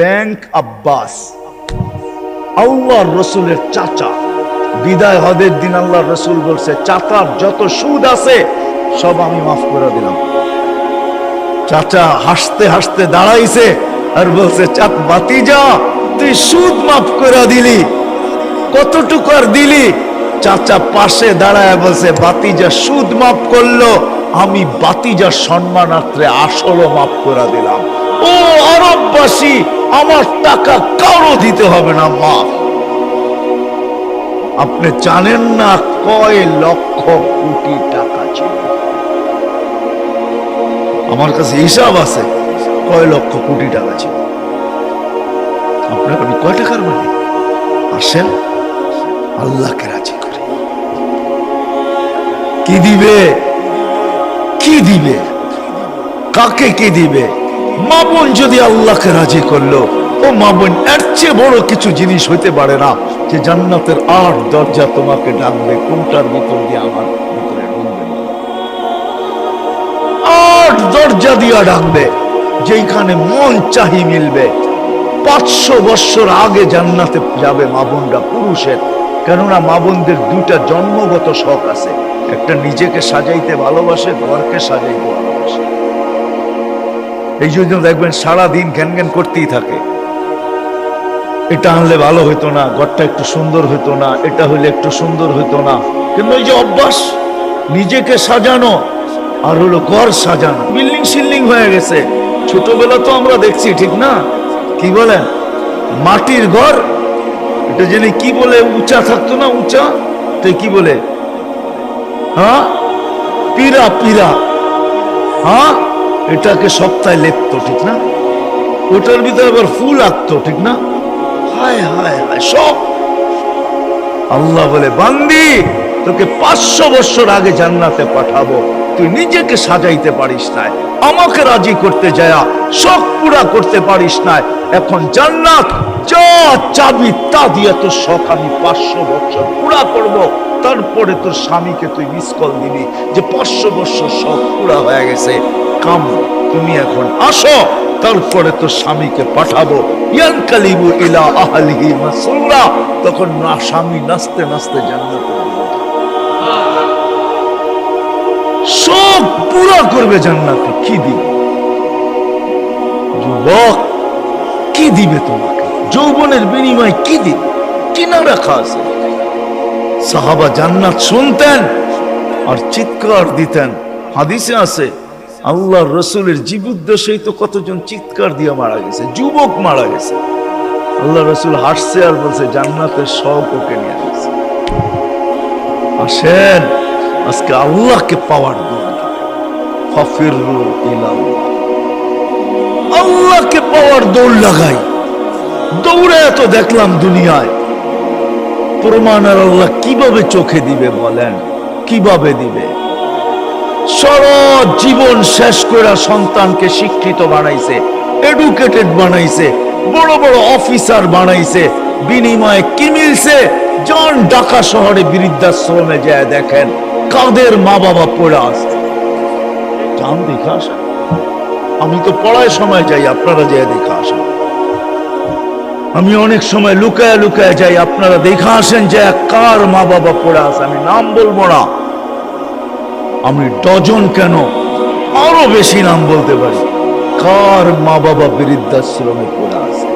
Bank Abbas. আল্লাহ রসুলের চাচা। বিদায় হদের দিন আল্লাহ রসুল বলছে, চাচার যত সুদ আছে, সব আমি মাফ করে দিলাম। চাচা হাসতে হাসতে দাঁড়াইছে আর বলছে চাক বাতি যা তুই সুদ মাফ করে দিলি। কতটুকু আর দিলি? চাচা পাশে দাঁড়ায় বলছে বাতিজা সুদ মাফ করল, আমি বাতিজার সম্মানার্থে আসলও মাফ করে দিলাম। ও আরববাসী, আমার টাকা কারও দিতে হবে না, মা। আপনি জানেন না কয় লক্ষ কোটি টাকা ছিল আমার কাছে হিসাব আছে, কয় লক্ষ কোটি টাকা ছিল আপনার আমি কয় টাকার মালিক? আসেন, আল্লাহকে রাজি করে। কি দিবে? কি দিবে? কাকে কি দিবে? মামুন যদি আল্লাহকে রাজি করল, ও মামুন এর চেয়ে বড় কিছু জিনিস হইতে পারে না যে জান্নাতের আট দরজা তোমাকে ডাকবে, কোনটার ভিতর দিয়ে আমার আট দরজা দিয়া ডাকবে যেখানে মন চাহি মিলবে। পাঁচশো বৎসর আগে জান্নাতে যাবে মাবনরা পুরুষের, কেননা মাবনদের দুইটা জন্মগত শখ আছে। একটা নিজেকে সাজাইতে ভালোবাসে, ঘরকে সাজাইতে ভালোবাসে। এই জন্য দেখবেন সারা দিন ঘ্যান ঘ্যান করতেই থাকে। এটা আনলে ভালো হইতো না, ঘরটা একটু সুন্দর হইতো না, এটা হইলে একটু সুন্দর হইতো না। কিন্তু ওই যে অভ্যাস, নিজেকে সাজানো আর হলো ঘর সাজানো, বিল্ডিং সিল্ডিং হয়ে গেছে। ছোটবেলা তো আমরা দেখছি, ঠিক না? কি বলেন? মাটির ঘর, এটা জেনে কি বলে উঁচা থাকতো না উঁচা? তো কি বলে? হ্যাঁ? পিরা পিরা হ্যাঁ? এটাকে সপ্তাহে লেপতো, ঠিক না? ওটার ভিতরে আবার ফুল আঁকতো ঠিক না? হায় হায় হায়, সব। আল্লাহ বলে, বান্দি, তোকে পাঁচশো বছর আগে জান্নাতে পাঠাবো। তুই নিজেকে সাজাইতে পারিস না আমাকে রাজি করতে যায় শখ পুরা করতে পারিস না এখন জান্নাত যা চাবি তা দিয়ে তোর শখ আমি পাঁচশো বছর পুরা করব, তারপরে তোর স্বামীকে তুই মিস কল দিবি যে পাঁচশো বছর শখ পুরা হয়ে গেছে। কাম, তুমি এখন আসো, তারপরে তোর স্বামীকে পাঠাবো। ইয়ান কালিবু ইলা আহলিহি মাসুরা তখন না স্বামী নাচতে নাচতে জান্নাতে সব পুরা করবে জান্নাতে। কি দিবে? যুবক, কি দিবে তোমাকে? যৌবনের বিনিময়ে কি দিবে? কিনা রাখা আছে? সাহাবা জান্নাত শুনতেন আর চিৎকার দিতেন। হাদিসে আছে আল্লাহ রসুলের জীবুদ্দেশেই তো কতজন চিৎকার দিয়ে মারা গেছে? যুবক মারা গেছে। আল্লাহ রসুল হাসছে আর বলছে, জান্নাতের সব ওকে নিয়ে আসেন। আজকে আল্লাহকে পাওয়ার দরকার। আল্লাহকে পাওয়ার দৌড় লাগাই। দৌড়ে এত দেখলাম দুনিয়ায়। প্রমাণ আর আল্লাহ কীভাবে চোখে দিবে বলেন? কীভাবে দিবে? সারা জীবন শেষ করে সন্তানকে শিক্ষিত বানাইছে এডুকেটেড বানাইছে, বড় বড় অফিসার বানাইছে, বিনিময়ে কি মিলছে? জন ঢাকা শহরে বৃদ্ধাশ্রমে যায় দেখেন কাদের মা বাবা পড়ে আছে? যান দেখে আসেন। আমি তো পড়ায় সময় যাই, আপনারা যায় দেখে আসেন। আমি অনেক সময় লুকায় লুকায় যাই, আপনারা দেখে আসেন যে কার মা বাবা পড়ে আছে। আমি নাম বলব না। আমি ডজন কেন আরও বেশি নাম বলতে পারি? কার মা বাবা বৃদ্ধাশ্রমে পড়ে আছে?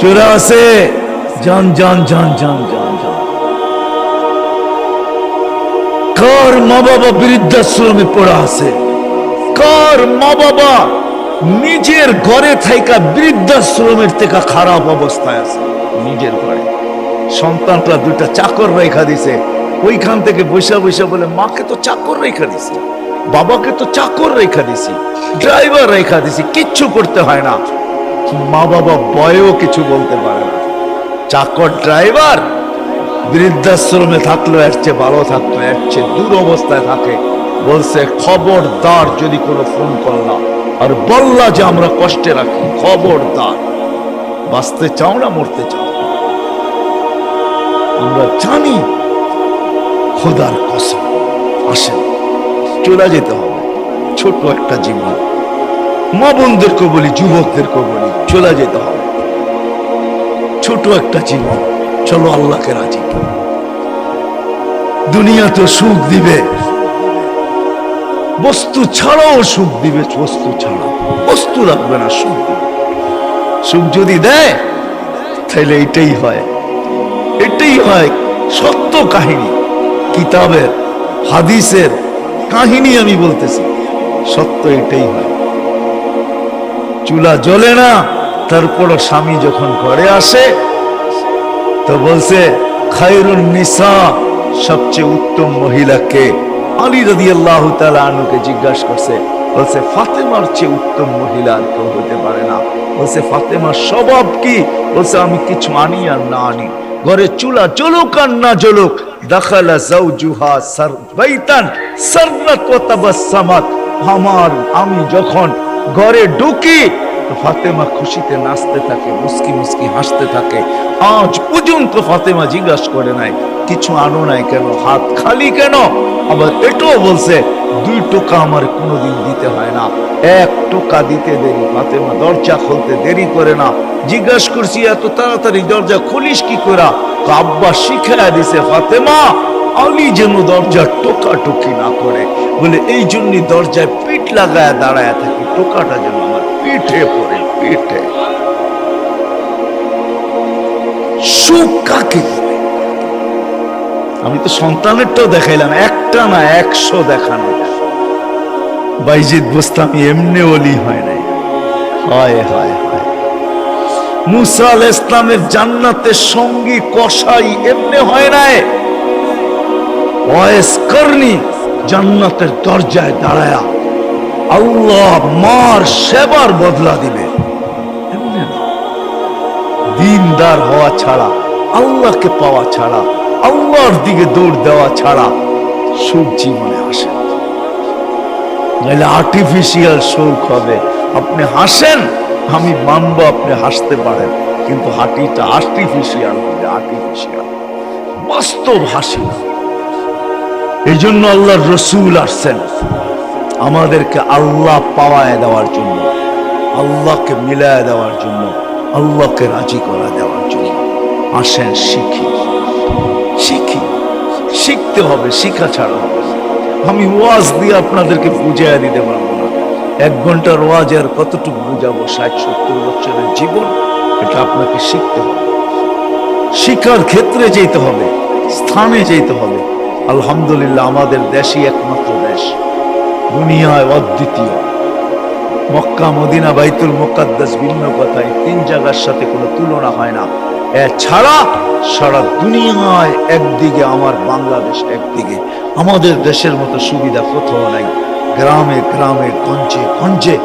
চোরা আছে যান যান যান যান যান। কার মা বাবা বৃদ্ধাশ্রমে পড়ে আছে। কার মা বাবা নিজের ঘরে থাইকা বৃদ্ধাশ্রমের থেকে খারাপ অবস্থায় আছে। নিজের ঘরে। সন্তানটা দুইটা চাকর রেখা দিছে। ওইখান থেকে বৈশা বৈশা বলে, মাকে তো চাকর রেখা দিছি, বাবাকে তো চাকর রেখা দিছি, ড্রাইভার রেখা দিছি, কিচ্ছু করতে হয় না। মা বাবা বয়েও কিছু বলতে পারে না। চাকর ড্রাইভার বৃদ্ধাশ্রমে থাকল এর চেয়ে ভালো থাকতো, এর চেয়ে দূর অবস্থায় থাকে। বলছে, খবরদার যদি কোনো ফোন করলাম আর বললা যে, আমরা কষ্টে রাখি, খবরদার। বাঁচতে চাও না, মরতে চাও আমরা জানি খোদার কসম আসেন চলে যেতে হবে, ছোট একটা জীবন। মা বোনদেরকে বলি যুবকদেরকে বলি, চলে যেতে হবে। ছোট একটা জীবন। চলো আল্লাহকে রাজি। দুনিয়া তো সুখ দিবে। বস্তু ছাড়াও সুখ দিবে, বস্তু ছাড়া। বস্তু রাখবে না, সুখ সুখ যদি দেয়, তাহলে এটাই হয়। এটাই হয় সত্য কাহিনী। কিতাবের, হাদিসের কাহিনী আমি বলতেছি। সত্য এটাই হয়। চুলা জ্বলে না তারপর স্বামী যখন ঘরে আসে তো বলছে, খায়রুন নিসা, সবচেয়ে উত্তম মহিলাকে। আলী রাদি আল্লাহ আনুকে জিজ্ঞাসা করছে, বলছে, ফাতেমার চেয়ে উত্তম মহিলা আর কেউ হতে পারে না। বলছে, ফাতেমার স্বভাব কি? বলছে, আমি কিছু আনি আর না আনি। ঘরে চুলা জ্বলুক আর না জ্বলুক, দাখালা জাউজুহা সার, বাইতান সারনাত আমার, আমি যখন ঘরে ঢুকি ফাতেমা খুশিতে নাচতে থাকে মুস্কি মুস্কি হাসতে থাকে। আজ পর্যন্ত ফাতেমা জিজ্ঞাসা করে নাই, কিছু আনো নাই কেন? হাত খালি কেন? আবার এটাও বলছে, দুই টোকা আমার কোনোদিন দিতে হয় না। এক টোকা দিতে দেরি, ফাতেমা দরজা খুলতে দেরি করে না। জিজ্ঞাসা করছি, এত তাড়াতাড়ি দরজা খুলিস কি করা? আব্বা শিখাইয়া দিছে, ফাতেমা, আলী যেন দরজার টোকা টুকি না করে। বলে, এই জন্য দরজায় পিঠ লাগায় দাঁড়ায় থাকি, টোকাটা যেন পিঠে পড়ে পিঠে? আমি তো সন্তানেরটাও দেখাইলাম, একটা না একশো দেখানো। বাইজিদ বুস্তামি এমনি অলি হয় নাই। হয় হয়, হায়। মুসা ইসলামের জান্নাতের সঙ্গী কসাই এমনি হয় নাই। ওয়েস করনি, জান্নাতের দরজায় দাঁড়ায়া। আল্লাহ মার সেবার বদলা দিবে। দিনদার হওয়া ছাড়া, আল্লাহকে পাওয়া ছাড়া, আল্লাহর দিকে দৌড় দেওয়া ছাড়া সুখ জীবনে আসে। নাহলে আর্টিফিশিয়াল সুখ হবে। আপনি হাসেন, আমি মানবো আপনি হাসতে পারেন। কিন্তু হাঁটিটা আর্টিফিশিয়াল হবে আর্টিফিশিয়াল বাস্তব হাসি না। এই জন্য আল্লাহর রসুল আসছেন। আমাদেরকে আল্লাহ পাওয়ায় দেওয়ার জন্য, আল্লাহকে মিলায় দেওয়ার জন্য, আল্লাহকে রাজি করা দেওয়ার জন্য। আসেন, শিখি শিখি, শিখতে হবে, শিখা ছাড়া হবে। আমি ওয়াজ দিয়ে আপনাদেরকে বুঝাইয়া দিতে পারব না। এক ঘণ্টার ওয়াজ আর কতটুকু বুঝাবো? ষাট, সত্তর বছরের জীবন, এটা আপনাকে শিখতে হবে। শিক্ষার ক্ষেত্রে যেতে হবে, স্থানে যেতে হবে। আলহামদুলিল্লাহ, আমাদের দেশই একমাত্র দেশ। দুনিয়ায় অদ্বিতীয়। মক্কা, মদিনা, বাইতুল মোকাদ্দাস ভিন্ন তিন জায়গার সাথে কোনো তুলনা হয় না। এছাড়া সারা দুনিয়ায় একদিকে আমার, বাংলাদেশ একদিকে। আমাদের দেশের মতো সুবিধা কোথাও নাই। গ্রামে গ্রামে, গঞ্জে গঞ্জে,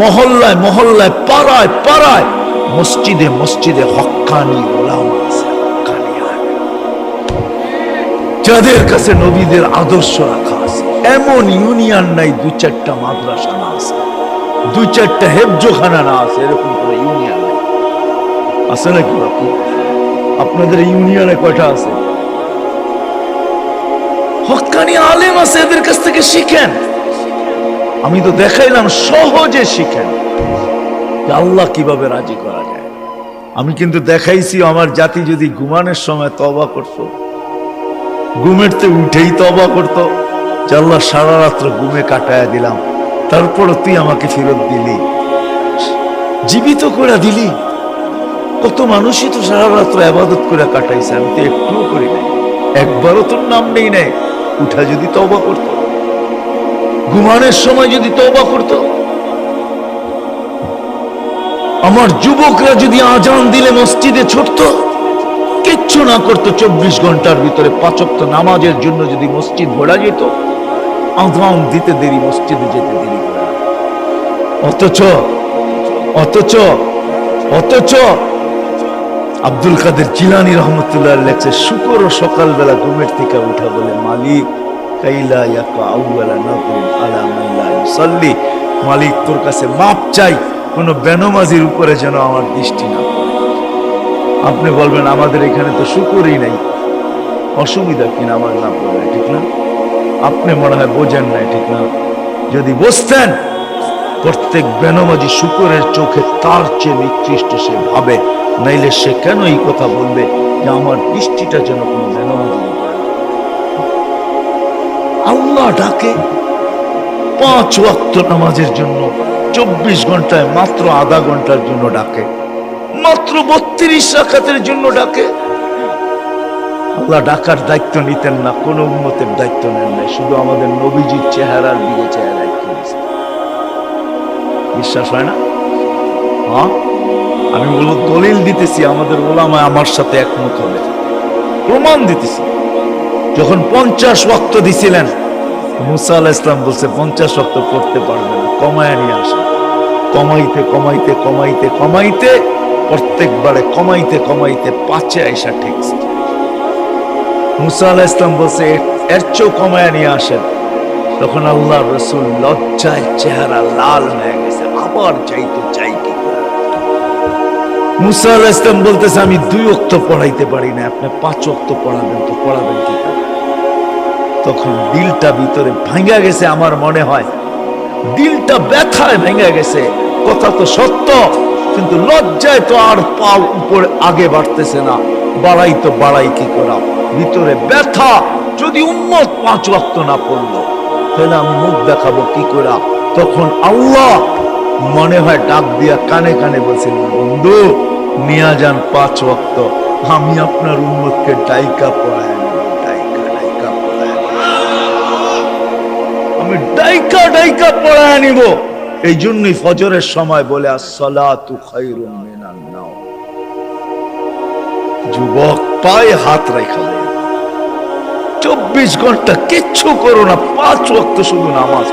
মহল্লায় মহল্লায়, পাড়ায় পাড়ায়, মসজিদে মসজিদে হক্কানি আছে। যাদের কাছে নবীদের আদর্শ রাখা আছে এমন ইউনিয়ন নাই, দু চারটা মাদ্রাসা না আছে দুই চারটা হেফজোখানা না আছে, এরকম কোনো ইউনিয়ন নাই। আছে নাকি বাপু? আপনাদের ইউনিয়নে কয়টা আছে? হকানি আলেম আছে, এদের কাছ থেকে শিখেন। আমি তো দেখাইলাম, সহজে শিখেন। আল্লাহ কীভাবে রাজি করা যায়। আমি কিন্তু দেখাইছি, আমার জাতি যদি ঘুমানোর সময় তবা করত ঘুমের তে উঠেই তবা করতো। যে সারা রাত্র ঘুমে কাটায়া দিলাম। তারপরও তুই আমাকে ফেরত দিলি। জীবিত করে দিলি। কত মানুষই তো সারা রাত্র আবাদত করে কাটাইছে, আমি তো একটুও করি নাই। একবারও তোর নাম নেই নাই, উঠা যদি তবা করত। ঘুমানোর সময় যদি তবা করত। আমার যুবকরা যদি আজান দিলে মসজিদে ছুটত। কিচ্ছু না করতো চব্বিশ ঘণ্টার ভিতরে পাচক্ত নামাজের জন্য যদি মসজিদ ভরা যেত, আজান দিতে দেরি, মসজিদে যেতে দেরি অথচ অথচ অথচ আব্দুল কাদের জিলানি রহমতুল্লাহ লেখছে, শুকর ও সকালবেলা ঘুমের থেকে উঠা বলে মালিক, কাইলা ইয়াকা আউয়ালা নাযরিন আলা লা ইউসাল্লি মালিক তোর কাছে মাপ চাই, কোন বেনমাজির উপরে যেন আমার দৃষ্টি না। আপনি বলবেন, আমাদের এখানে তো শুকুরই নাই। অসুবিধা কি নামাজ না পড়লে ঠিক না? আপনি মনে হয় বোঝেন নাই, ঠিক না? যদি বুঝতেন, প্রত্যেক বেনমাজি শুকরের চোখে তার চেয়ে নিকৃষ্ট সে ভাবে, নাইলে সে কেন এই কথা বলবে যে আমার দৃষ্টিটা যেন কোনো বেনমাজি আল্লাহ ডাকে, পাঁচ ওয়াক্ত নামাজের জন্য, চব্বিশ ঘন্টায় মাত্র আধা ঘণ্টার জন্য ডাকে। মাত্র বত্রিশ রাখাতের জন্য ডাকে। আল্লাহ ডাকার দায়িত্ব নিতেন না, কোন উন্মতের দায়িত্ব নেন নাই, শুধু আমাদের নবীজির চেহারার দিকে চেহারা বিশ্বাস হয় না? হ্যাঁ? আমি বলব দলিল দিতেছি, আমাদের ওলামায় আমার সাথে একমত হবে। প্রমাণ দিতেছি। যখন পঞ্চাশ ওয়াক্ত দিছিলেন, মুসা আলাহ ইসলাম বলছে, পঞ্চাশ ওয়াক্ত পড়তে পারবে না, কমায় নিয়ে আসে কমাইতে কমাইতে কমাইতে কমাইতে প্রত্যেকবারে কমাইতে কমাইতে পাঁচে আইসা ঠেকছে। মুসা আলাহ ইসলাম বলছে, "এর- চেয়েও কমায় নিয়ে আসেন। তখন আল্লাহ রসুল লজ্জায় চেহারা লাল হয়ে গেছে। আবার চাইতে চাই কি মুসা আলাহ ইসলাম বলতেছে, আমি দুই অক্ত পড়াইতে পারি না। আপনি পাঁচ অক্ত পড়াবেন তো, পড়াবেন কি তখন দিলটা ভিতরে ভাঙ্গা গেছে, আমার মনে হয়। দিলটা ব্যথায় ভেঙে গেছে। কথা তো সত্য। কিন্তু লজ্জায় তো আর পা উপরে আগে বাড়তেছে না। বাড়াই তো বাড়াই কি করা? ভিতরে ব্যথা, যদি উন্মত পাঁচ ওয়াক্ত না পড়ল, তাহলে আমি মুখ দেখাবো কি করা? তখন আল্লাহ মনে হয় ডাক দিয়া কানে কানে বলছিলেন বন্ধু, নিয়া যান পাঁচ ওয়াক্ত। আমি আপনার উন্মতকে ডাইকা পড়ায়। আমি ডাইকা ডাইকা পড়ায় নিব। এই জন্যই ফজরের সময় বলে যুবক পায়ে হাত রেখা চব্বিশ ঘণ্টা কিচ্ছু করো না, পাঁচ ওয়াক্ত শুধু নামাজ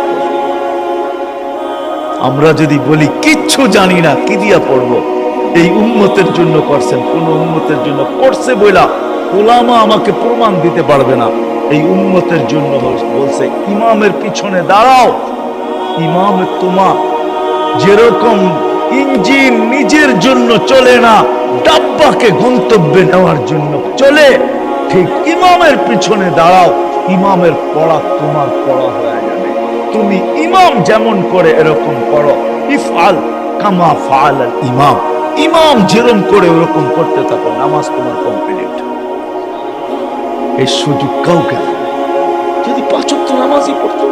আমরা যদি বলি, কিচ্ছু জানি না, কি দিয়া পড়ব? এই উন্মতের জন্য করছেন, কোন উন্মতের জন্য করছে বইলা ওলামা আমাকে প্রমাণ দিতে পারবে না। এই উন্মতের জন্য বলছে, ইমামের পিছনে দাঁড়াও ইমাম তোমা যেরকম ইঞ্জিন নিজের জন্য চলে না, ডাব্বাকে গন্তব্যে নেওয়ার জন্য চলে, ঠিক ইমামের পিছনে দাঁড়াও, ইমামের পড়া তোমার পড়া হয়ে যাবে। তুমি ইমাম যেমন করে এরকম করো, ইফআল কামা ফাল ইমাম। ইমাম যেরকম করে ওরকম করতে থাকো, নামাজ তোমার কমপ্লিট এই সুযোগ কাউকে যদি পাঁচক নামাজই পড়তো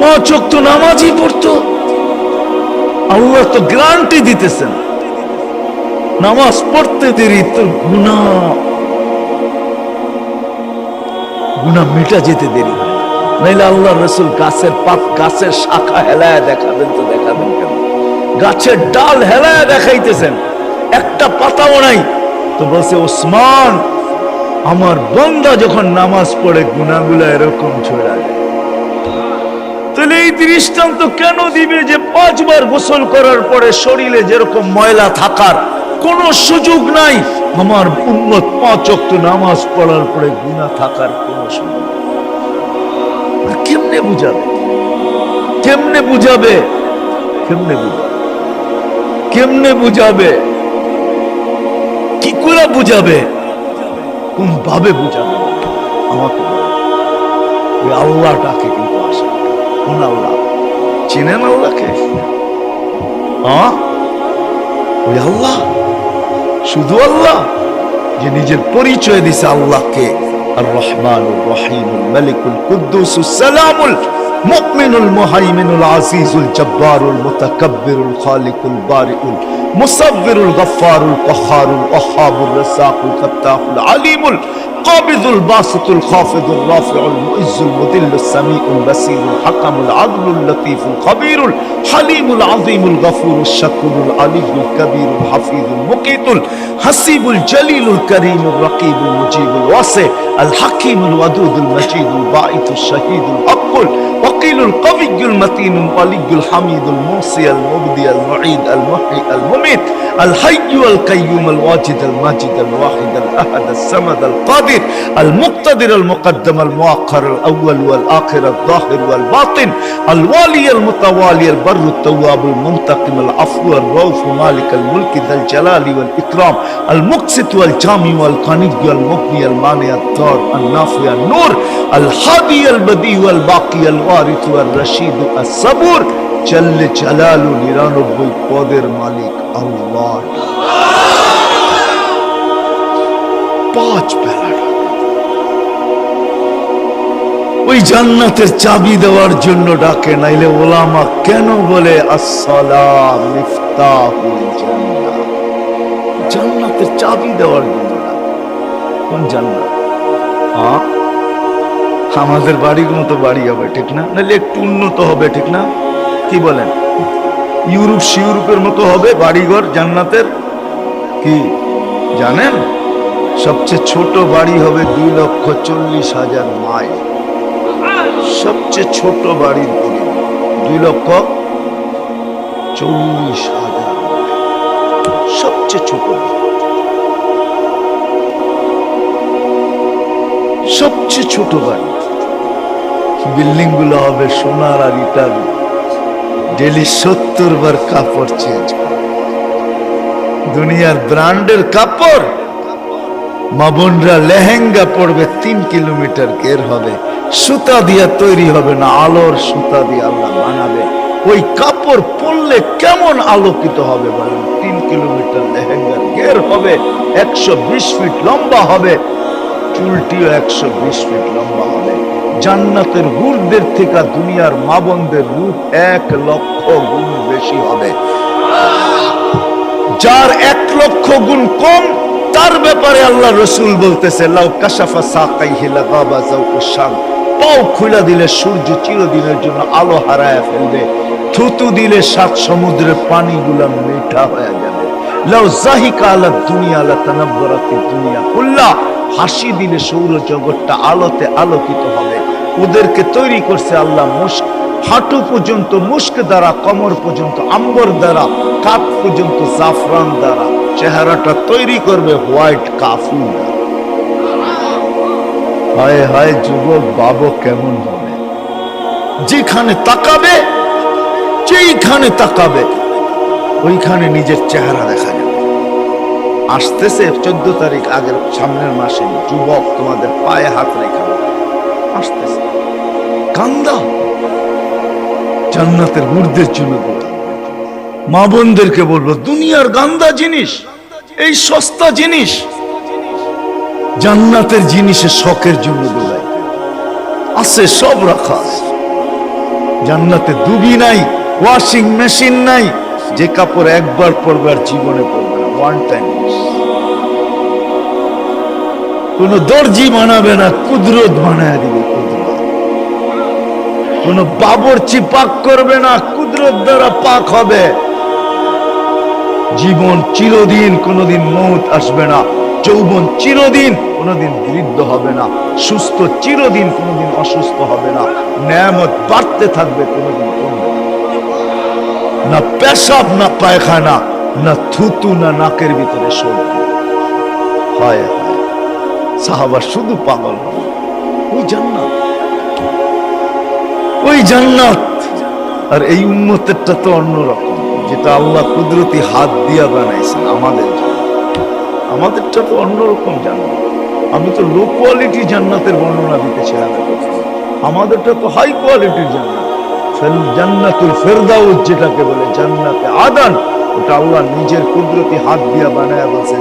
পাঁচ নামাজই পড়তো। আল্লাহ তো গ্রান্টি দিতেছেন। নামাজ পড়তে দেরি তো গুণা গুণা মিটা যেতে দেরি নাইলে আল্লাহ রসুল গাছের গাছের শাখা হেলায় দেখাবেন তো দেখাবেন কেন? গাছের ডাল হেলায় দেখাইতেছেন। একটা পাতাও নাই। তো বলছে, ওসমান, আমার বন্দা যখন নামাজ পড়ে গুণাগুলো এরকম ছড়া যায় তাহলে এই দৃষ্টান্ত কেন দিবে যে পাঁচবার গোসল করার পরে শরীরে যেরকম ময়লা থাকার কোন সুযোগ নাই? আমার উন্মত পাঁচ অক্ত নামাজ পড়ার পরে গুণা থাকার কোন সুযোগ কেমনে বুঝাবে? কেমনে বুঝাবে? কেমনে বুঝাবে? কেমনে বুঝাবে? কি করে বুঝাবে? কোন ভাবে বুঝাবে? আমাকে বলো। ওই আল্লাহ চিনেন আল্লাহকে হ্যাঁ ওই আল্লাহ শুধু আল্লাহ যে নিজের পরিচয় দিছে আল্লাহকে আর রহমান রহিম মালিকুল কুদ্দুস সালামুল মুমিন المهيمن العزيز الجبار المتكبر الخالق البارئ المصور الغفار القهار الوهاب الرزاق الفتاح العليم القابض الباسط الخافض الرافع المؤز المذل السميع البصير الحكم العدل اللطيف الخبير الحليم العظيم الغفور الشكور العلي الكبير الحفيظ المقيت الحسيب الجليل الكريم الرقيب المجيب الواسع الحكيم الودود المجيد الباعث الشهيد الحق الوكيل القوي المتين الولي الحميد الموصي المبدي المعيد المحيي المميت الحي القيوم الواجد الماجد الواحد الأحد السمد القادر المقتدر المقدم المؤخر الاول والاخر الظاهر والباطن الوالي المتوالي البر التواب المنتقم العفو الرؤوف مالك الملك ذا الجلال والاكرام المقسط والجامع والقني والمغني المانع الضار النافع النور الهادي البديع الباقي الوارث والرشيد الصبور جل جلاله নিরানব্বই পদের মালিক আল্লাহ পাঁচ বেলা ওই জান্নাতের চাবি দেওয়ার জন্য ডাকে, নাইলে ওলামা কেন বলে, আসসালাম জান্নাতের চাবি দেওয়ার জন্য কোন জান্নাত? আমাদের বাড়ির মতো বাড়ি হবে, ঠিক না? নাহলে একটু উন্নত হবে, ঠিক না? কি বলেন? ইউরোপ, সিউরোপের মতো হবে বাড়িঘর, জান্নাতের? কি? জানেন? সবচেয়ে ছোট বাড়ি হবে দুই লক্ষ চল্লিশ হাজার মাইল। সবচেয়ে ছোট বাড়ির পরিমাণ দুই লক্ষ চল্লিশ হাজার। সবচেয়ে ছোট সবচেয়ে ছোট বাড়ি। বিল্ডিংগুলো হবে সোনার আর ইটার। ডেলি সত্তর বার কাপড় চেঞ্জ দুনিয়ার ব্র্যান্ডের কাপড়। মা বোনরা লেহেঙ্গা পড়বে তিন কিলোমিটার কের হবে সুতা দিয়া তৈরি হবে না, আলোর সুতা দিয়ে আল্লাহ বানাবে। ওই কাপড় পরলে কেমন আলোকিত হবে বলেন? তিন কিলোমিটার লেহেঙ্গার গের হবে, একশো বিশ ফিট লম্বা হবে, চুলটিও একশো বিশ ফিট লম্বা হবে। জান্নাতের হুরদের থেকে দুনিয়ার মা বোনদের রূপ এক লক্ষ গুণ বেশি হবে। যার এক লক্ষ গুণ কম তার ব্যাপারে আল্লাহ রসুল বলতেছে, লাউ কাশাফা সাকাইহি লাগাবা যাওকু শাম। পাও খুলে দিলে সূর্য চিরদিনের জন্য আলো হারায় ফেলবে। থুতু দিলে সাত সমুদ্রের পানিগুলা মিঠা হয়ে যাবে। লাউ জাহিকা আলা দুনিয়া লা তানাব্বারাতি দুনিয়া। কুল্লা হাসি দিলে সৌর জগৎটা আলোতে আলোকিত হবে। ওদেরকে তৈরি করছে আল্লাহ মুশ হাঁটু পর্যন্ত মুস্ক দ্বারা, কমর পর্যন্ত আম্বর দ্বারা কাপ পর্যন্ত জাফরান দ্বারা। চেহারাটা তৈরি করবে হোয়াইট দ্বারা। হায় হায় যুবক বাবু কেমন হবে যেখানে তাকাবে, যেইখানে তাকাবে, ওইখানে নিজের চেহারা দেখা যাবে আসতেছে চোদ্দ তারিখ আগের সামনের মাসে, যুবক তোমাদের পায়ে হাত রেখা আসতেছে কান্দা জান্নাতের মুর্দের জন্য দোয়া। মা বোনদেরকে বলব, দুনিয়ার গান্দা জিনিস, এই সস্তা জিনিস, জান্নাতের জিনিসের শখের জন্য দোলাই আছে সব রাখা। জান্নাতে দুবি নাই ওয়াশিং মেশিন নাই, যে কাপড় একবার পরবে আর জীবনে পরবে না ওয়ান টাইম কোন দর্জি বানাবে না, কুদরত বানায় দিবে কোন বাবরচি পাক করবে না, কুদরত দ্বারা পাক হবে। জীবন চিরদিন, কোনোদিন মৌত আসবে না। যৌবন চিরদিন, কোনোদিন বৃদ্ধ হবে না। সুস্থ চিরদিন, কোনোদিন অসুস্থ হবে না। ন্যায়ামত বাড়তে থাকবে, কোনোদিন না। পেশাব, না পায়খানা, না থুতু, না নাকের ভিতরে সর্দি। হয় সাহাবা শুধু পাগল ওই জান্নাত। ওই জান্নাত। আর এই উন্মতেরটা তো অন্যরকম। যেটা আল্লাহ কুদরতি হাত দিয়া বানাইছেন আমাদের আমাদেরটা তো অন্যরকম জান্নাত। আমি তো লো কোয়ালিটি জান্নাতের বর্ণনা দিতেছিলাম। আমাদেরটা তো হাই কোয়ালিটির জান্নাত। জান্নাতুল ফেরদাউস যেটাকে বলে জান্নাতে আদান, ওটা আল্লাহ নিজের কুদরতি হাত দিয়া বানায় বলছে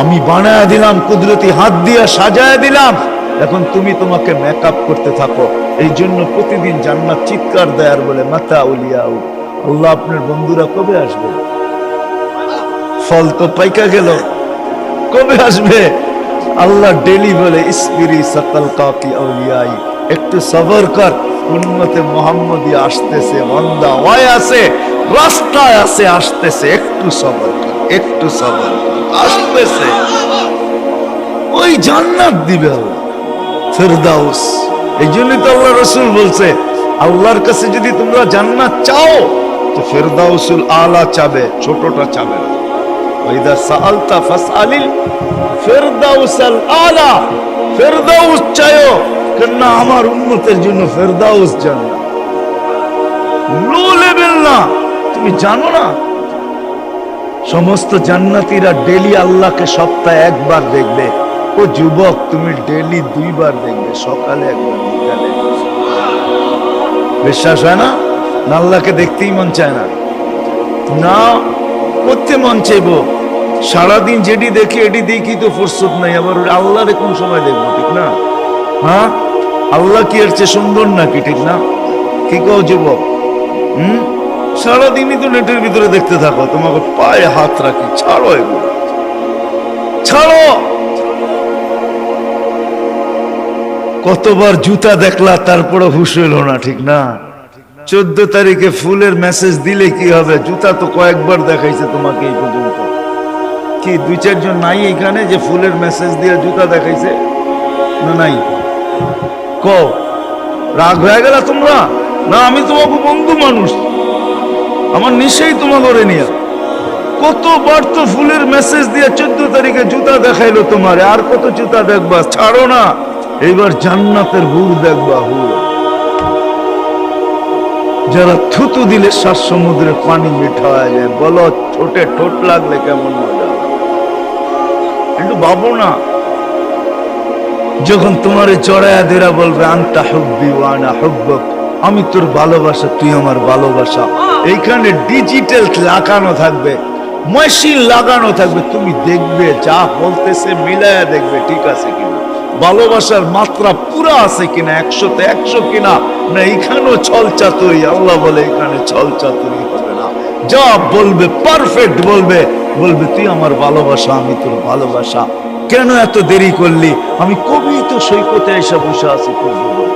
আমি বানায় দিলাম, কুদরতি হাত দিয়া সাজায় দিলাম। এখন তুমি তোমাকে মেকআপ করতে থাকো। এই জন্য প্রতিদিন জান্নাত চিৎকার দেয় আর বলে, মাতা উলিয়াউ, আল্লাহ আপনার বন্ধুরা কবে আসবে? ফল তো পাইকা গেল। কবে আসবে? আল্লাহ ডেলি বলে, ইসবিরি সকল কাকি আউলিয়াই, একটু সবর কর উন্নতে মোহাম্মদী আসতেছে মন্দা ওয়াই আছে, রাস্তায় আছে, আসতেছে, একটু সবর কর, একটু সবর আসতেছে। ওই জান্নাত দিবে আল্লাহ। ফেরদাউস। এই জন্যই তো আল্লাহ রসুল বলছে, আল্লাহর কাছে যদি তোমরা জান্নাত চাও, তো ফেরদাউসুল আলা চাবে, ছোটটা চাবে সমস্ত জান্নাতীরা ডেলি আল্লাহকে সপ্তাহে একবার দেখবে। ও যুবক, তুমি ডেলি দুইবার দেখবে, সকালে একবার বিকালে। বিশ্বাস হয় না আল্লাহকে দেখতেই মন চায় না। না, করতে মন চাইব। সারাদিন যেটি দেখি, এটি দেখি তো ফুরসত নাই, আবার আল্লাহরে কোন সময় দেখব, ঠিক না? হ্যাঁ? আল্লাহ কি এর চেয়ে সুন্দর নাকি, ঠিক না? কি কও যুবক? হুম? সারাদিনই তো নেটের ভিতরে দেখতে থাকো, তোমাকে পায়ে হাত রাখি, ছাড়ো এগুলো। ছাড়ো! কতবার জুতা দেখলা তারপরে হুশ হইল না, ঠিক না? চোদ্দ তারিখে ফুলের মেসেজ দিলে কি হবে? জুতা তো কয়েকবার দেখাইছে তোমাকে এই পর্যন্ত। কি, দুই চারজন নাই এখানে যে ফুলের মেসেজ দিয়ে জুতা দেখাইছে? না, নাই। ক রাগ হয়ে গেল তোমরা? না, আমি তোমাকে বন্ধু মানুষ। আমার নিশ্চয়ই তোমাকে করে নিয়ে। কতবার তো ফুলের মেসেজ দিয়ে চোদ্দ তারিখে জুতা দেখাইলো তোমারে? আর কত জুতা দেখবা? ছাড়ো না। এইবার জান্নাতের হুর দেখবা হুর যারা থুতু দিলে শ্বাস সমুদ্রের পানি মিঠা হয়ে যায় বলো ছোটে ঠোঁট লাগলে কেমন মজা? একটু ভাবো না। যখন তোমারে চড়াইয়া দেরা বলবে, আন্তা হুব্বি ওয়ানা হুব্বক, আমি তোর ভালোবাসা, তুই আমার ভালোবাসা। এইখানে ডিজিটাল লাগানো থাকবে, মেশিন লাগানো থাকবে। তুমি দেখবে, যা বলতেছে মিলায়া দেখবে, ঠিক আছে কিনা? ভালোবাসার মাত্রা পুরা আছে কিনা? একশোতে একশো কিনা? না, এখানেও ছল চাতুরি আল্লাহ বলে, এখানে ছল চাতুরি হবে না। যা বলবে পারফেক্ট বলবে। বলবে, তুই আমার ভালোবাসা, আমি তোর ভালোবাসা। কেন এত দেরি করলি? আমি কবি তো সৈকতে এসে বসে আছি করব বলে।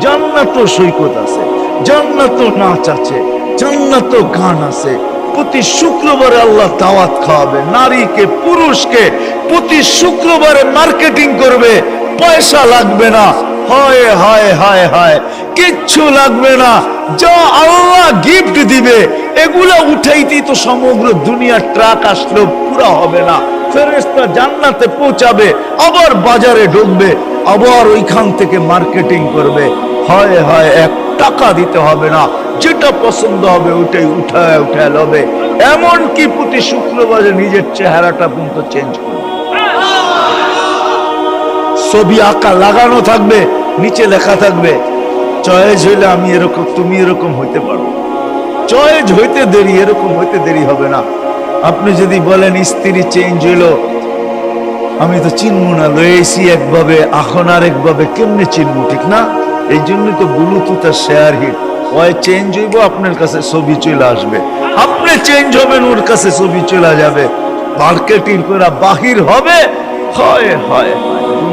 জান্নাত সৈকত আছে জান্নাত নাচ আছে জান্নাত গান আছে। প্রতি শুক্রবারে আল্লাহ দাওয়াত খাওয়াবে। নারীকে, পুরুষকে প্রতি শুক্রবারে মার্কেটিং করবে। পয়সা লাগবে না। হয় হয় হয় হয়। কিচ্ছু লাগবে না। যা আল্লাহ গিফট দিবে, এগুলা উঠাইতেই তো সমগ্র দুনিয়ার ট্রাক আসলেও পুরা হবে না। ফেরেস্তা জান্নাতে পৌঁছাবে, আবার বাজারে ঢুকবে, আবার ওইখান থেকে মার্কেটিং করবে। হয় হয়, এক টাকা দিতে হবে না। যেটা পছন্দ হবে ওইটাই উঠায় উঠায় লবে। এমন কি প্রতি শুক্রবারে নিজের চেহারাটা পর্যন্ত চেঞ্জ ছবি আঁকা লাগানো থাকবে, নিচে লেখা থাকবে, চয়েস হইলে আমি এরকম, তুমি এরকম হইতে পারো। চয়েস হইতে দেরি, এরকম হইতে দেরি হবে না। আপনি যদি বলেন, স্ত্রী চেঞ্জ হইল, আমি তো চিনবো না। লয়েছি একভাবে এখন আর একভাবে, কেমনে চিনবো, ঠিক না? এই জন্য তো ব্লুটুথ আর শেয়ার হিট ওই চেঞ্জ হইব, আপনার কাছে ছবি চলে আসবে। আপনি চেঞ্জ হবেন, ওর কাছে ছবি চলে যাবে। মার্কেটিং করে বাহির হবে। হয় হয়।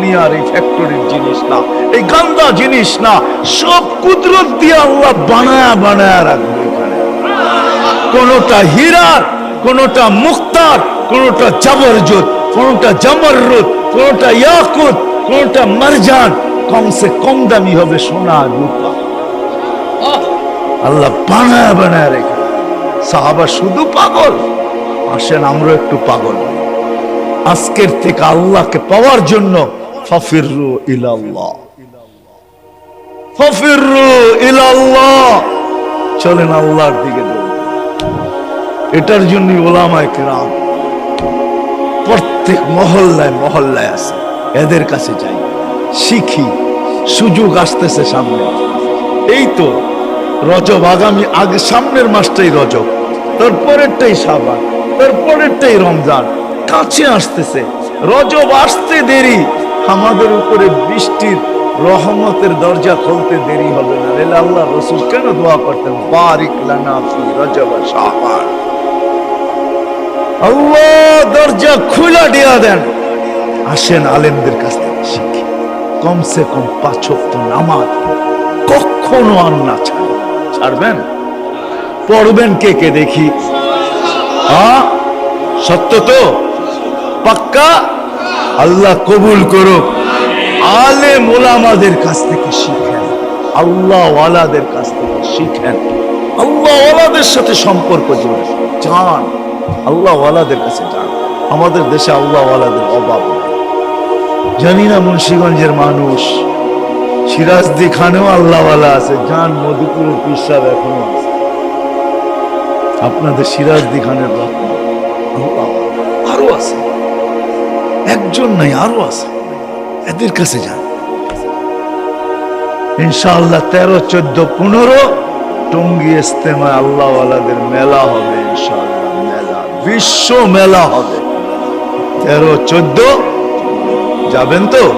দুনিয়ার এই ফ্যাক্টরির জিনিস না, এই গান্দা জিনিস না, সব কুদরত দিয়ে আল্লাহ বানায়া বানায়া রাখবে এখানে। কোনটা হীরার কোনটা মুক্তার, কোনটা জাবরজত কোনটা জামররুত, কোনটা ইয়াকুত, কোনটা মারজান, কমসে কম দামি হবে সোনা রূপা। আল্লাহ বানায় বানায় রেখে সাহাবা শুধু পাগল, আসেন আমরা একটু পাগল। আজকের থেকে আল্লাহকে পাওয়ার জন্য ফফিরু ইলাল্লাহ ফফিরু ইলাল্লাহ চলেন আল্লাহর দিকে এটার জন্য ওলামায় কেরাম প্রত্যেক মহল্লায় মহল্লায় আছে। এদের কাছে যাই। শিখি। সুযোগ আসতেছে সামনে। এই তো রজব আগামী আগে সামনের মাসটাই রজব। তারপরেরটাই সাবান তারপরেরটাই রমজান। কাছে আসতেছে। রজব আসতে দেরি। আমাদের উপরে বৃষ্টির রহমতের দরজা খুলতে দেরি হবে না। রেলে আল্লাহ রসুল কেন দোয়া করতেন? বারিক দরজা খুলা দিয়া দেন। আসেন আলেমদের কাছ থেকে শিখি। কমসে কম পাঁচ নামাজ কখনো আর না ছাড়বেন? পড়বেন কে কে দেখি? হ্যাঁ? সত্য তো? পাক্কা? আল্লাহ কবুল করুক। আলে মোলামাদের কাছ থেকে শিখেন। আল্লাহ ওয়ালাদের কাছ থেকে শিখেন। আল্লাহ ওয়ালাদের সাথে সম্পর্ক জুড়ে যান। আল্লাহ ওয়ালাদের কাছে যান। আমাদের দেশে আল্লাহ ওয়ালাদের অভাব। জানি না মুন্সিগঞ্জের মানুষ। সিরাজদি খানেও আল্লাহওয়ালা আছে। যান মধুপুরের পিসাব এখনও আছে। আপনাদের সিরাজদি খানের রত্ন আরও আছে। একজন নাই, আরও আছে। এদের কাছে যান। ইনশাআল্লাহ তেরো, চোদ্দ, পনেরো টঙ্গি ইস্তেমায় আল্লাহওয়ালাদের মেলা হবে, ইনশাআল্লাহ, মেলা। বিশ্ব মেলা হবে। তেরো, চোদ্দ, যাবেন তো?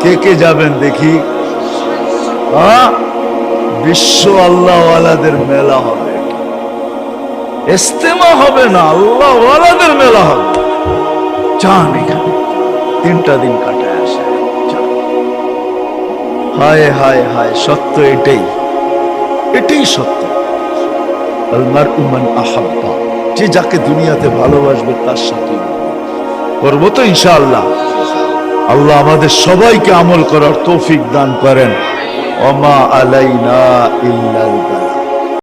কে কে যাবেন দেখি? হ্যাঁ? বিশ্ব আল্লাহওয়ালাদের মেলা হবে। ইস্তেমা হবে না, আল্লাহওয়ালাদের মেলা হবে। যান এখানে। তিনটা দিন কাটায় আসে। হায় হায় হায়, সত্য এটাই। এটাই সত্য। যে যাকে দুনিয়াতে ভালোবাসবে, তার সাথে করব তো ইনশাআল্লাহ। আল্লাহ আমাদের সবাইকে আমল করার তৌফিক দান করেন। অমা আলাইনা ইল্লাল